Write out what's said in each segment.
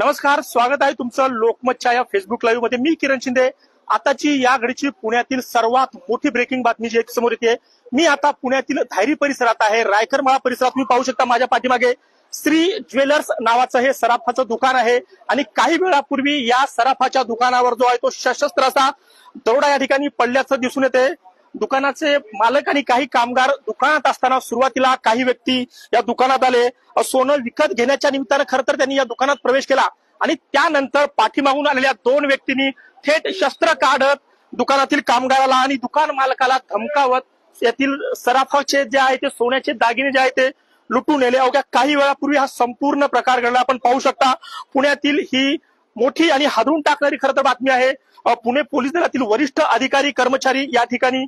नमस्कार स्वागत आहे तुमचं लोकमतच्या या फेसबुक लाईव्हमध्ये. मी किरण शिंदे. आताची या घडीची पुण्यातील सर्वात मोठी ब्रेकिंग बातमी जी एक समोर येते मी आता पुण्यातील धायरी परिसरात आहे. रायकरमाळा परिसरात तुम्ही पाहू शकता माझ्या पाठीमागे श्री ज्वेलर्स नावाचं हे सराफाचं दुकान आहे. आणि काही वेळापूर्वी या सराफाच्या दुकानावर जो आहे तो सशस्त्र असा दरोडा या ठिकाणी पडल्याचं दिसून येते. दुकानाचे मालक आणि काही कामगार दुकानात असताना सुरुवातीला काही व्यक्ती या दुकानात आले. सोनं विकत घेण्याच्या निमित्तानं खर तर त्यांनी या दुकानात प्रवेश केला. आणि त्यानंतर पाठीमागून आलेल्या दोन व्यक्तींनी थेट शस्त्र काढत दुकानातील कामगाराला आणि दुकान मालकाला धमकावत यातील सराफाचे जे आहे ते सोन्याचे दागिने जे आहे ते लुटून नेले. अवघ्या काही वेळापूर्वी हा संपूर्ण प्रकार घडला. आपण पाहू शकता पुण्यातील ही मोठी आणि हादरून टाकणारी खरं तर बातमी आहे. पुणे पोलीस दलातील वरिष्ठ अधिकारी कर्मचारी या ठिकाणी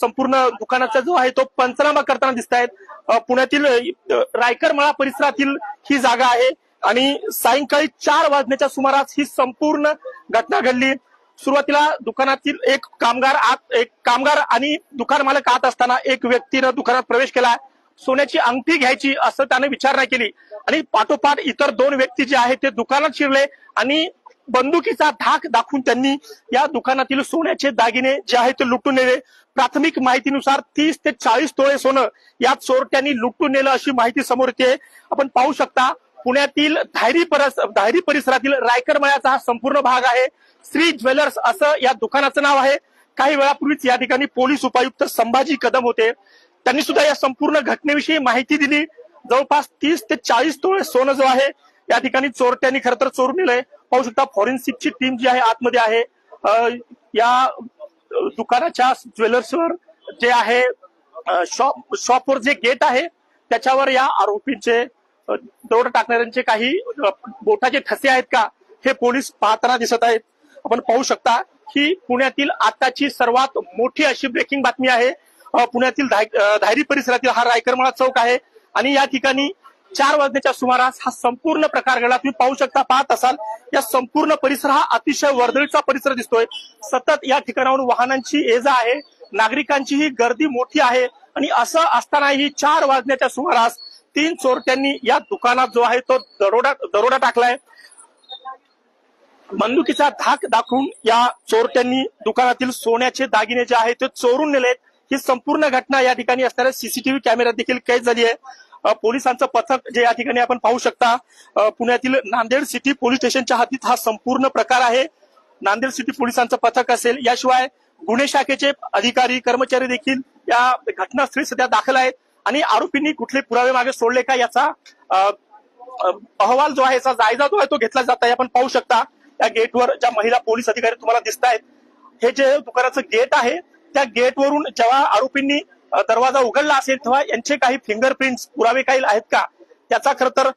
संपूर्ण दुकानाचा जो आहे तो पंचनामा करताना दिसत आहेत पुण्यातील अ, रायकरमाळा परिसरातील ही जागा आहे आणि सायंकाळी चार वाजण्याच्या सुमारास ही संपूर्ण घटना घडली. सुरुवातीला दुकानातील एक कामगार आत एक कामगार आणि दुकान मालक आत असताना एक व्यक्तीनं दुकानात प्रवेश केला. सोन्याची अंगठी घ्यायची असं त्याने विचारणा केली. आणि पाठोपाठ इतर दोन व्यक्ती जे आहेत ते दुकानात शिरले आणि बंदुकीचा धाक दाखवून त्यांनी या दुकानातील सोन्याचे दागिने जे आहेत ते लुटून नेले. प्राथमिक माहितीनुसार तीस ते चाळीस तोळे सोनं या चोरट्यांनी लुटून नेलं अशी माहिती समोर येते. आपण पाहू शकता पुण्यातील धायरी परस धायरी परिसरातील रायकर मळ्याचा हा संपूर्ण भाग आहे. श्री ज्वेलर्स असं या दुकानाचं नाव आहे. काही वेळापूर्वीच या ठिकाणी पोलीस उपायुक्त संभाजी कदम होते. त्यांनी सुद्धा या संपूर्ण घटनेविषयी माहिती दिली. जवळपास तीस ते चाळीस तोळे सोनं जो आहे या ठिकाणी चोरट्यांनी खर तर चोरून नेलंय. पाहू शकता फॉरेन्सिकची टीम जी आहे आतमध्ये आहे. या दुकानाच्या ज्वेलर्सवर जे आहे शॉप शॉपवर जे गेट आहे त्याच्यावर या आरोपींचे दौड टाकणाऱ्यांचे काही बोटाचे ठसे आहेत का हे पोलीस पाहताना दिसत आहेत. आपण पाहू शकता ही पुण्यातील आताची सर्वात मोठी अशी ब्रेकिंग बातमी आहे पुण्यातील धायरी परिसरातील हा रायकरमाळा चौक आहे. आणि या ठिकाणी चार वाजण्याच्या सुमारास हा संपूर्ण प्रकार घडला. तुम्ही पाहू शकता पाहत असाल या संपूर्ण परिसर हा अतिशय वर्दळीचा परिसर दिसतोय. सतत या ठिकाणाहून वाहनांची ये जा आहे. नागरिकांची ही गर्दी मोठी आहे. आणि असं असतानाही चार वाजण्याच्या सुमारास तीन चोरट्यांनी या दुकानात जो आहे तो दरोडा दरोडा टाकलाय. बंदुकीचा धाक दाखवून या चोरट्यांनी दुकानातील सोन्याचे दागिने जे आहे ते चोरून नेलेत. ही संपूर्ण घटना या ठिकाणी असणाऱ्या सीसीटीव्ही कॅमेऱ्यात देखील कैद झाली आहे. पोलिसांचं पथक जे या ठिकाणी आपण पाहू शकता पुण्यातील नांदेड सिटी पोलीस स्टेशनच्या हातीत हा संपूर्ण प्रकार आहे. नांदेड सिटी पोलिसांचं पथक असेल. याशिवाय गुन्हे शाखेचे अधिकारी कर्मचारी देखील या घटनास्थळी सध्या दाखल आहेत. आणि आरोपींनी कुठले पुरावे मागे सोडले का याचा अहवाल जो आहे याचा जायजा जो आहे तो घेतला जात आहे. आपण पाहू शकता या गेटवर ज्या महिला पोलीस अधिकारी तुम्हाला दिसत आहेत हे जे दुकानाचं गेट आहे त्या गेटवरून जेव्हा आरोपींनी दरवाजा उघडला असेल तेव्हा यांचे काही फिंगरप्रिंट्स पुरावे काही आहेत का? त्याचा खर तर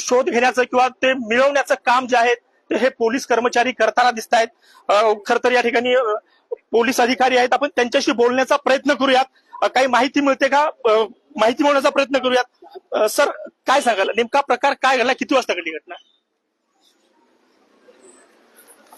शोध घेण्याचं किंवा ते मिळवण्याचं काम जे आहे ते हे पोलीस कर्मचारी करताना दिसत आहेत खर तर या ठिकाणी पोलीस अधिकारी आहेत. आपण त्यांच्याशी बोलण्याचा प्रयत्न करूयात. काही माहिती मिळते का? माहिती मिळवण्याचा प्रयत्न करूयात. सर काय सांगाल? नेमका प्रकार काय घडला? किती वाजता घडली घटना?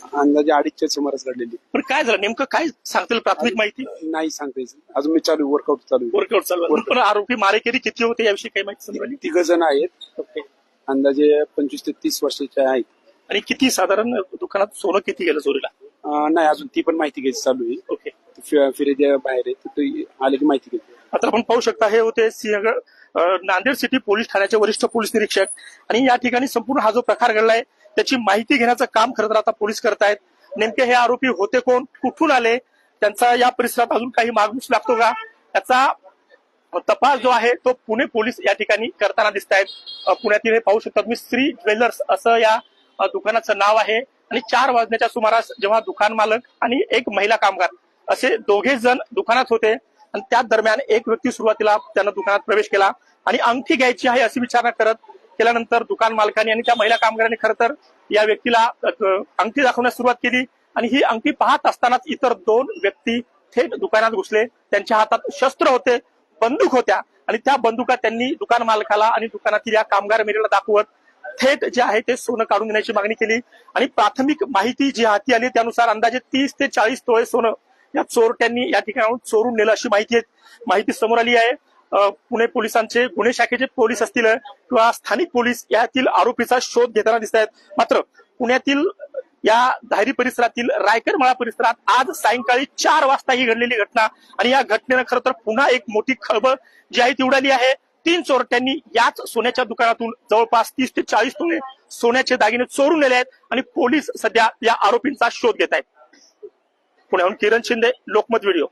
अंदाजे अडीचच्या सुमारास घडलेली. पण काय झालं? नेमकं काय सांगतील प्राथमिक माहिती? नाही सांगता अजून मी चालू वर्कआउट चालू. वर्कआउट चालू आहे. पण आरोपी मारेकरी किती होते याविषयी काही माहिती समजली? तिघ जण आहेत. ओके. अंदाजे पंचवीस ते तीस वर्षाचे आहेत. आणि किती साधारण दुकानात सोनं किती गेलं चोरीला? अं, नाही अजून ती पण माहिती घ्यायची चालू आहे. ओके. फि- फिर्यादी बाहेर आहे. तर ते आले की माहिती घेते आता आपण पाहू शकता हे होते सिंहगड अ, नांदेड सिटी पोलीस ठाण्याचे वरिष्ठ पोलीस निरीक्षक. आणि या ठिकाणी संपूर्ण हा जो प्रकार घडलाय त्याची माहिती घेण्याचं काम खरं तर आता पोलीस करतायत. नेमके हे आरोपी होते कोण? कुठून आले? त्यांचा या परिसरात अजून काही मागूस लागतो का? त्याचा तपास जो आहे तो पुणे पोलीस या ठिकाणी करताना दिसत आहेत पुण्यातील हे पाहू शकता तुम्ही श्री ज्वेलर्स असं या दुकानाचं नाव आहे. आणि चार वाजण्याच्या सुमारास जेव्हा दुकान मालक आणि एक महिला कामगार असे दोघे जण दुकानात होते आणि त्या दरम्यान एक व्यक्ती सुरुवातीला त्यानं दुकानात प्रवेश केला आणि अंगठी घ्यायची आहे अशी विचारणा करत केल्यानंतर दुकान मालकाने आणि त्या महिला कामगारांनी खरं तर या व्यक्तीला अंगठी दाखवण्यास सुरुवात केली. आणि ही अंगठी पाहत असतानाच इतर दोन व्यक्ती थेट दुकानात घुसले. त्यांच्या हातात शस्त्र होते बंदूक होत्या. आणि त्या बंदुका त्यांनी दुकान मालकाला आणि दुकानातील या कामगार मेरीला दाखवत थेट जे आहे ते सोनं काढून देण्याची मागणी केली. आणि प्राथमिक माहिती जी हाती आली त्यानुसार अंदाजे तीस ते चाळीस तोळे सोनं या चोरट्यांनी या ठिकाणाहून चोरून नेलं अशी माहिती आहे. माहिती समोर आली आहे. पुणे पोलिसांचे गुन्हे शाखेचे पोलीस असतील किंवा स्थानिक पोलीस यातील आरोपीचा शोध घेताना दिसत आहेत मात्र पुण्यातील या धायरी परिसरातील रायकर मळा परिसरात आज सायंकाळी चार वाजता ही घडलेली घटना. आणि या घटनेनं खरं तर पुन्हा एक मोठी खळबळ जी आहे ती उडाली आहे. तीन चोरट्यांनी याच सोन्याच्या दुकानातून जवळपास तीस ते चाळीस तोळे सोन्याचे दागिने चोरून नेले आहेत आणि पोलीस सध्या या आरोपींचा शोध घेत आहेत पुण्याहून किरण शिंदे लोकमत व्हिडिओ.